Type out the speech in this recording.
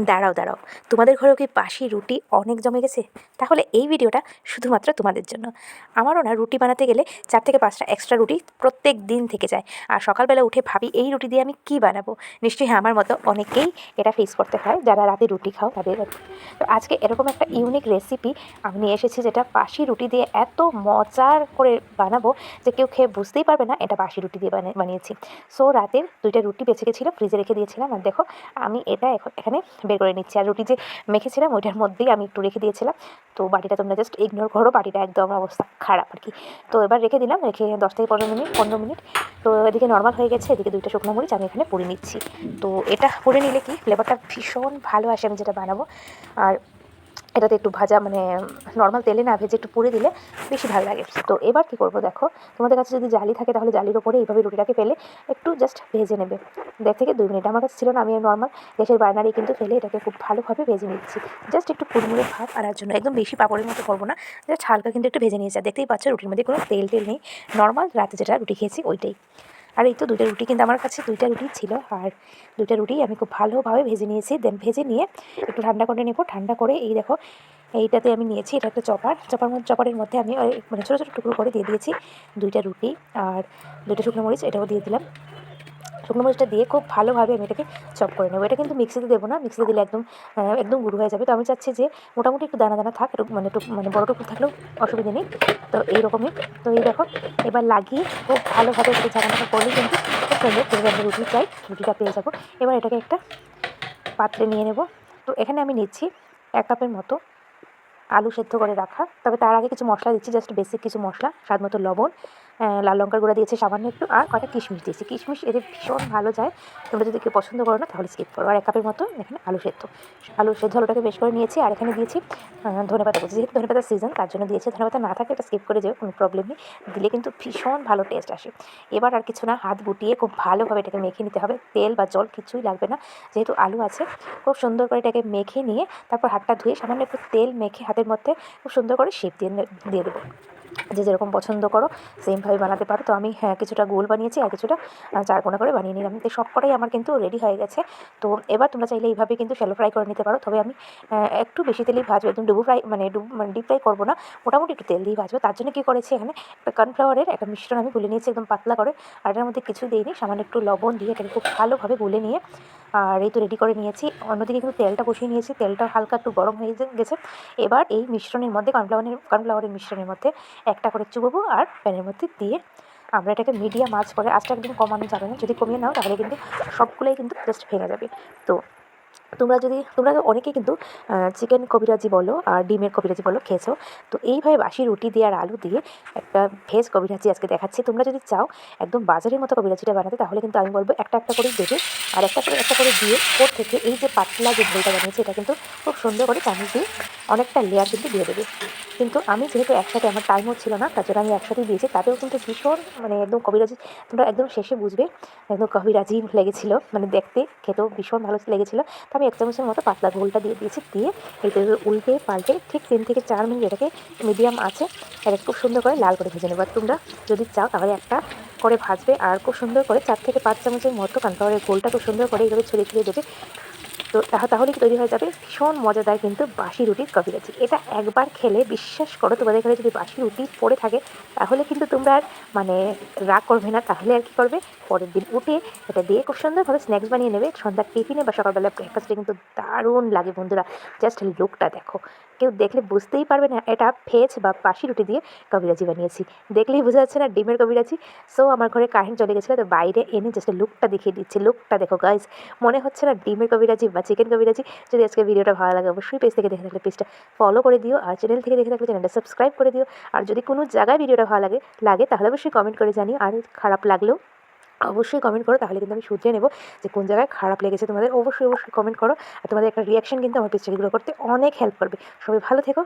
দাঁড়াও দাঁড়াও। তোমাদের ঘরেও কি বাসি রুটি অনেক জমে গেছে? তাহলে এই ভিডিওটা শুধুমাত্র তোমাদের জন্য। আমারও না রুটি বানাতে গেলে চার থেকে পাঁচটা এক্সট্রা রুটি প্রত্যেক দিন থেকে যায়। আর সকালবেলা উঠে ভাবি, এই রুটি দিয়ে আমি কী বানাবো? নিশ্চয়ই আমার মতো অনেকেই এটা ফেস করতে হয়, যারা রাতে রুটি খাও তাদের তো আজকে এরকম একটা ইউনিক রেসিপি আমি নিয়ে এসেছি যেটা বাসি রুটি দিয়ে এত মজার করে বানাবো যে কেউ খেয়ে বুঝতেই পারবে না এটা বাসি রুটি দিয়ে বানিয়ে- বানিয়েছি। সো রাতের দুইটা রুটি বেঁচে গেছিল ফ্রিজে রেখে দিয়েছিলাম। আর দেখো, আমি এটা এখন, এখানে বের করে নিচ্ছি। আর রুটি যে মেখেছিলাম, ওইটার মধ্যেই আমি একটু রেখে দিয়েছিলাম। তো বাটিটা তোমরা জাস্ট ইগনোর করো, বাটিটা একদম অবস্থা খারাপ আর কি। তো এবার রেখে দিলাম, রেখে দশ থেকে পনেরো মিনিট পনেরো মিনিট। তো এদিকে নর্মাল হয়ে গেছে, এদিকে দুইটা শুকনো মরিচ আমি এখানে পুড়ে নিচ্ছি। তো এটা পুড়ে নিলে কি ফ্লেভারটা ভীষণ ভালো আসে, আমি যেটা বানাবো। আর এটাতে একটু ভাজা মানে নর্মাল তেলে না ভেজে একটু পুড়ে দিলে বেশি ভালো লাগে। তো এবার কি করব দেখো? তোমাদের কাছে যদি জালি থাকে তাহলে জালির ওপরে এইভাবে রুটিটাকে ফেলে একটু জাস্ট ভেজে নেবে। দেখ থেকে দুই মিনিট। আমার কাছে ছিল না, আমি নর্মাল গ্যাসের বার্নারে কিন্তু ফেলে এটাকে খুব ভালোভাবে ভেজে নিচ্ছি। জাস্ট একটু কুড়মুড়ে ভাব আনার জন্য। একদম বেশি পাপড়ের মতো করব না। জাস্ট হালকা কিন্তু একটু ভেজে নিয়েছি। দেখতেই পাচ্ছ রুটির মধ্যে কোনো তেল টেল নেই। নর্মাল রাতে যেটা রুটি খেয়েছি ওইটাই। আর এই তো দুইটা রুটি কিন্তু আমার কাছে দুইটা রুটি ছিল। আর দুইটা রুটি আমি খুব ভালোভাবে ভেজে নিয়েছি, দেন ভেজে নিয়ে একটু ঠান্ডা করে নেব। ঠান্ডা করে এই দেখো, এইটাতে আমি নিয়েছি, এটা একটা চপার। চপার মধ্যে চপারের মধ্যে আমি মানে ছোটো ছোটো টুকরো করে দিয়ে দিয়েছি দুইটা রুটি। আর দুইটা শুকনো মরিচ, এটাও দিয়ে দিলাম। শুকনো মরিচটা দিয়ে খুব ভালোভাবে আমি এটাকে চপ করে নেব। এটা কিন্তু মিক্সিতে দেবো না মিক্সিতে দিলে একদম একদম গুঁড়ো হয়ে যাবে। তো আমি চাচ্ছি যে মোটামুটি একটু দানা দানা থাক মানে একটু মানে বড় টুকরো থাকলেও অসুবিধে নেই। তো এইরকমই। তো এই দেখো, এবার লাগিয়ে খুব ভালোভাবে একটু ঝাঁকানাকা করলে কিন্তু খুব সুন্দর আমি রুটি চাই, রুটিটা পেয়ে যাব। এবার এটাকে একটা পাত্রে নিয়ে নেব। তো এখানে আমি নিচ্ছি এক কাপের মতো আলু সেদ্ধ করে রাখা। তবে তার আগে কিছু মশলা দিচ্ছি জাস্ট বেসিক কিছু মশলা, স্বাদ মতো লবণ। লাল লঙ্কার গুঁড়া দিয়েছি, সামান্য একটু, আর কটা কিশমিশ দিয়েছি। কিশমিশ এদের ভীষণ ভালো যায়। তোমরা যদি কেউ পছন্দ করো না, তাহলে স্কিপ করো। আর এক কাপের মতো এখানে আলু সেদ্ধ। আলু সেদ্ধ আলুটাকে বেশ করে নিয়েছি, আর এখানে দিয়েছি ধনে পাতা কুচি। যেহেতু ধনে পাতার সিজন তার জন্য দিয়েছি। ধনে পাতা না থাকে এটা স্কিপ করে যেও, কোনো প্রবলেম নেই। দিলে কিন্তু ভীষণ ভালো টেস্ট আসে। এবার আর কিছু না, হাত গুটিয়ে খুব ভালোভাবে এটাকে মেখে নিতে হবে। তেল বা জল কিছুই লাগবে না। যেহেতু আলু আছে, খুব সুন্দর করে এটাকে মেখে নিয়ে, তারপর হাতটা ধুয়ে সামান্য একটু তেল মেখে হাতের মধ্যে খুব সুন্দর করে শেপ দিয়ে দিয়ে দেবো। যে যেরকম পছন্দ করো সেমভাবে বানাতে পারো। তো আমি হ্যাঁ কিছুটা গোল বানিয়েছি আর কিছুটা চারকোনা করে বানিয়ে নিলাম। তো সব কটাই আমার কিন্তু রেডি হয়ে গেছে। তো এবার তোমরা চাইলে এইভাবে কিন্তু শ্যালো ফ্রাই করে নিতে পারো। তবে আমি একটু বেশি তেলেই ভাজবো, একদম ডুবু ফ্রাই মানে ডুব মানে ডিপ ফ্রাই করব না। মোটামুটি একটু তেল দিয়ে ভাজবো। তার জন্য কী করেছি এখানে, একটা কর্নফ্লাওয়ারের একটা মিশ্রণ আমি গুলে নিয়েছি, একদম পাতলা করে। আর এটার মধ্যে কিছু দিইনি, সামান্য একটু লবণ দিয়ে এটাকে খুব ভালোভাবে গুলে নিয়ে আর এই তো রেডি করে নিয়েছি। অন্যদিকে কিন্তু তেলটা বসিয়ে নিয়েছি। তেলটা হালকা একটু গরম হয়ে গেছে। এবার এই মিশ্রণের মধ্যে কর্নফ্লাওয়ারের কর্নফ্লাওয়ারের মিশ্রণের মধ্যে একটা করে চুবো আর প্যানের মধ্যে দিয়ে আমরা এটাকে মিডিয়াম আঁচ করে আঁচটা একদম কমানো যাবে না। যদি কমিয়ে নাও তাহলে কিন্তু সবগুলোই কিন্তু জাস্ট ভেঙে যাবে। তো তোমরা যদি, তোমরা অনেকে কিন্তু চিকেন কবিরাজি বলো আর ডিমের কবিরাজি বলো খেয়েছো। তো এইভাবে বাসি রুটি দিয়ে আর আলু দিয়ে একটা ভেজ কবিরাজি আজকে দেখাচ্ছি। তোমরা যদি চাও একদম বাজারের মতো কবিরাজিটা বানাতে, তাহলে কিন্তু আমি বলব একটা একটা করে দেবে আর একটা করে একটা করে দিয়ে ওর থেকে এই যে পাতলা যে ঝোলটা বানিয়েছে, এটা কিন্তু খুব সুন্দর করে চামচ দিয়ে অনেকটা লেয়ার কিন্তু দিয়ে দেবে। কিন্তু আমি যেহেতু একসাথে, আমার টাইমও ছিল না, তার জন্য আমি একসাথেই দিয়েছি। তাতেও কিন্তু ভীষণ মানে একদম কবিরাজি, তোমরা একদম শেষে বুঝবে, একদম কবিরাজি লেগেছিল মানে দেখতে খেতেও ভীষণ ভালো লেগেছিলো। তো আমি এক চামচের মতো পাতলা ঘোলটা দিয়ে দিয়েছি, দিয়ে এটা উল্টে পাল্টে ঠিক তিন থেকে চার মিনিট এটাকে মিডিয়াম আছে এটা খুব সুন্দর করে লাল করে ভেজে নেব। তোমরা যদি চাও, তাহলে একটা করে ভাজবে, আর খুব সুন্দর করে চার থেকে পাঁচ চামচের মতো কনফ্লাওয়ারের গোলটা খুব সুন্দর করে এইভাবে ছড়িয়ে ছড়িয়ে দেবে। তো তাহ- তাহলে কি তৈরি হয়ে যাবে? ভীষণ মজাদার কিন্তু বাসি রুটির কফি রেসিপি এটা একবার খেলে বিশ্বাস করো, তোমাদের এখানে যদি বাসি রুটি পড়ে থাকে, তাহলে কিন্তু তোমরা আর মানে রাগ করবে না, তাহলে আর কি করবে? পরের দিন উঠে এটা দিয়ে খুব সুন্দরভাবে স্ন্যাক্স বানিয়ে নেবে। সন্ধ্যার টিফিনে বা সকালবেলা ব্রেকফাস্টে কিন্তু দারুণ লাগে বন্ধুরা। জাস্ট লুকটা দেখো। কেউ দেখলে বুঝতেই পারবে না, এটা ফেজ বা বাসি রুটি দিয়ে কবিরাজি বানিয়েছি। দেখলেই বোঝা যাচ্ছে না ডিমের কবিরাজি। সো আমার ঘরে কারেন্ট চলে গেছিল, তো বাইরে এনে জাস্ট লুকটা দেখিয়ে দিচ্ছি লুকটা দেখো গাইজ মনে হচ্ছে না ডিমের কবিরাজি বা চিকেন কবিরাজি। যদি আজকে ভিডিওটা ভালো লাগে, অবশ্যই পেজ থেকে দেখে থাকলে পেজটা ফলো করে দিও আর চ্যানেল থেকে দেখে থাকলে চ্যানেলটা সাবস্ক্রাইব করে দিও। আর যদি কোনো জায়গায় ভিডিওটা ভালো লাগে লাগে, তাহলে অবশ্যই কমেন্ট করে জানিও। আর খারাপ লাগলেও অবশ্যই কমেন্ট করো, তাহলে কিন্তু আমি শুধরে নেব যে কোন জায়গায় খারাপ লেগেছে তোমাদের। অবশ্যই অবশ্যই কমেন্ট করো। আর তোমাদের একটা রিয়াকশন কিন্তু আমার পেজটাকে গ্রো করতে অনেক হেল্প করবে। সবাই ভালো থেকো।